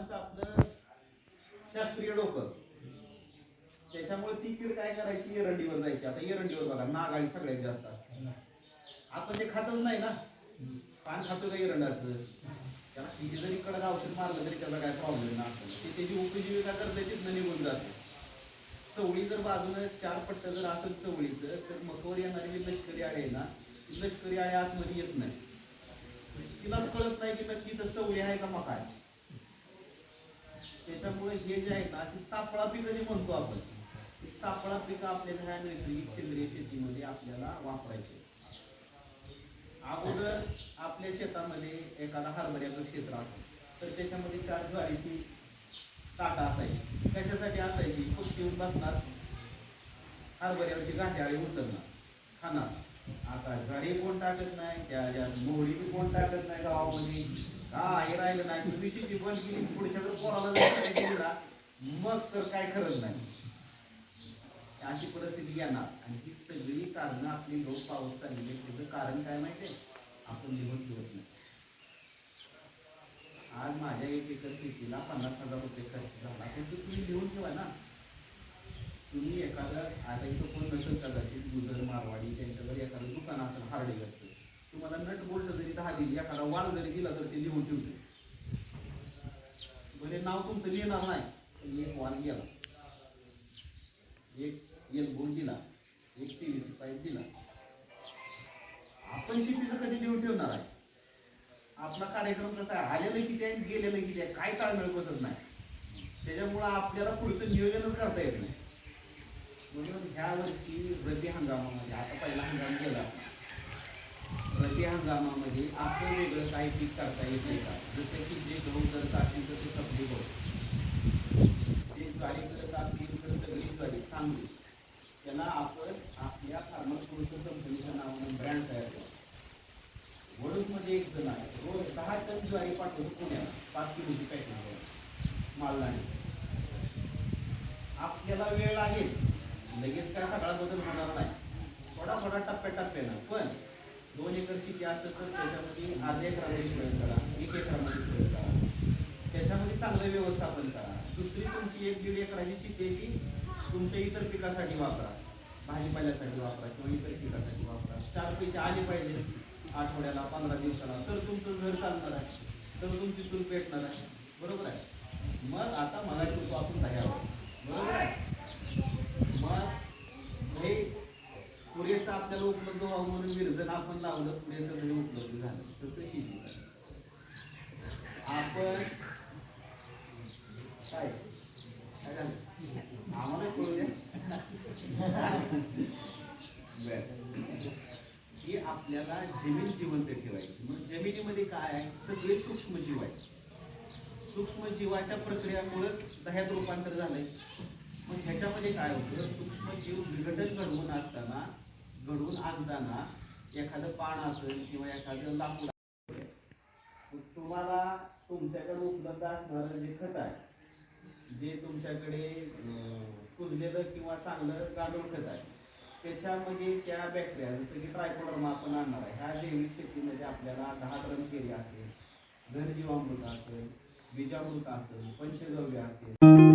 लोकांचं आपलं शास्त्रीय डोकं. त्याच्यामुळे ती कीड काय करायची? एरंडीवर जायची. आता एरंडीवर बघा नागाळी सगळ्यात जास्त असते. आपण ते खातच नाही ना पान खातो का एरंडाचं त्याला किती जरी कडक औषध मारलं तरी त्याला काय प्रॉब्लेम नाही. ते त्याची उपजीविका करते तिथनं निघून जाते. चवळी जर बाजूनं चार पट्ट जर असेल चवळीचं तर मकवर येणारी जी लष्करी आळे आहे ना ती लष्करी आळे आतमध्ये येत नाही. तिलाच कळत नाही की नक्की तर चवळी आहे का मका आहे. त्याच्यामुळे हे जे आहे ना की सापळा पिकं जे म्हणतो आपण ती सापळा पिकं आपल्याला ह्या नैसर्गिक सेंद्रिय शेतीमध्ये आपल्याला वापरायचे अगोदर आपल्या शेतामध्ये एखादा हरभऱ्याचं क्षेत्र असेल तर त्याच्यामध्ये चार ज्वारीची ताटा असायची. कशासाठी असायची? पक्षी येऊन बसणार. हरभऱ्यावरची गाठ्याळी उचलणार खाणार. आता ज्वारी कोण टाकत नाही त्या मोहरी कोण टाकत नाही गावामध्ये? हे राहिलं नाही. तुम्ही शेती बंद केली पुढच्या जर कोणाला जर ना मग तर काय खरंच नाही. अशी परिस्थिती येणार. आणि ही सगळी कारणं आपली लोक पावत चाललेली त्याचं कारण काय माहितीये आपण लिहून ठेवत नाही. आज माझ्या एक एकर शेतीला पन्नास हजार रुपये खर्च झाला. तर तुम्ही लिहून ठेवा ना. तुम्ही एखादं आता इथं कोण नसेल कदाचित गुजर मारवाडी त्यांच्याकडे एखादं दुकान असेल हार्डवेअर. तुम्हाला नट बोल्ट जरी दहा दिली एखादा वाल जरी दिला तर ते लिहून ठेवते. बरे नाव तुमचं लिहिणार नाही पण एक वाल गेला. एक एल बोल दिला एक सी पाईप दिला. आपण शिपीचं कधी लिहून ठेवणार आहे? आपला कार्यक्रम कसा आहे? आलेलं किती आहे गेलेलं किती आहे काय काळ मिळवतच नाही. त्याच्यामुळं आपल्याला पुढचं नियोजनच करता येत नाही. म्हणून ह्या वर्षी रब्बी हंगामामध्ये आता पहिला हंगाम गेला. त्या गामामध्ये असं वेगळं काही पीक करता येत नाही का? जसं की जे गहू करत असतील तर ते कपडे गहू. जे ज्वारी करत असतील तर सगळी ज्वारी चांगली. त्याला आपण आपल्या फार्मर प्रोडक्शन कंपनीच्या नावानं ब्रँड तयार करतो वडूजमध्ये एक जण आहे. रोज दहा टन ज्वारी पाठवतो पुण्याला. पाच किलोची पॅकिंग मालदाणी आपल्याला वेळ लागेल. लगेच काय सगळा बदल होणार नाही. दोन शेती असेल तर त्याच्यामध्ये अर्ध्या क्रमांक प्रयोग करा एक क्रमांक प्रयोग करा. त्याच्यामध्ये चांगलं व्यवस्थापन करा. दुसरी तुमची एक दीड एकराची शेती आहे ती तुमच्या इतर पिकासाठी वापरा. भाजीपाल्यासाठी वापरा किंवा इतर पिकासाठी वापरा. चार पैसे आले पाहिजे आठवड्याला पंधरा दिवसाला. तर तुमचं घर चालणार आहे. तर तुमची चूल पेटणार आहे. बरोबर आहे? मग आता मला शिवतो आपण दह्यावर बरोबर आहे मग हे पुरेसं आपल्याला उपलब्ध व्हावं म्हणून विरजन आपण लावलं पुरेसं सगळं उपलब्ध झालं. तसं शेतीचं आपण काय? काय झालं? आम्हाला कळू द्या. की आपल्याला जमीन जिवंत ठेवायची. मग जमिनीमध्ये काय आहे? सगळे सूक्ष्मजीव आहेत. सूक्ष्मजीवाच्या प्रक्रियामुळेच दह्यात रूपांतर झालंय. मग ह्याच्यामध्ये काय होतं? सूक्ष्मजीव विघटन घडवून असताना घडवून आणताना एखादं पान असेल किंवा एखादं लाकूड तुम्हाला तुमच्याकडे उपलब्ध असणारं जे खत आहे जे तुमच्याकडे कुजलेलं किंवा चांगलं गांडूळ खत आहे त्याच्यामध्ये त्या बॅक्टेरिया जसं की ट्रायकोडर्मा आपण आणणार आहे ह्या जैविक शेतीमध्ये आपल्याला दहा ग्रम केरी असेल घरजीवामृत असेल बीजामृत असेल पंचगव्य असेल.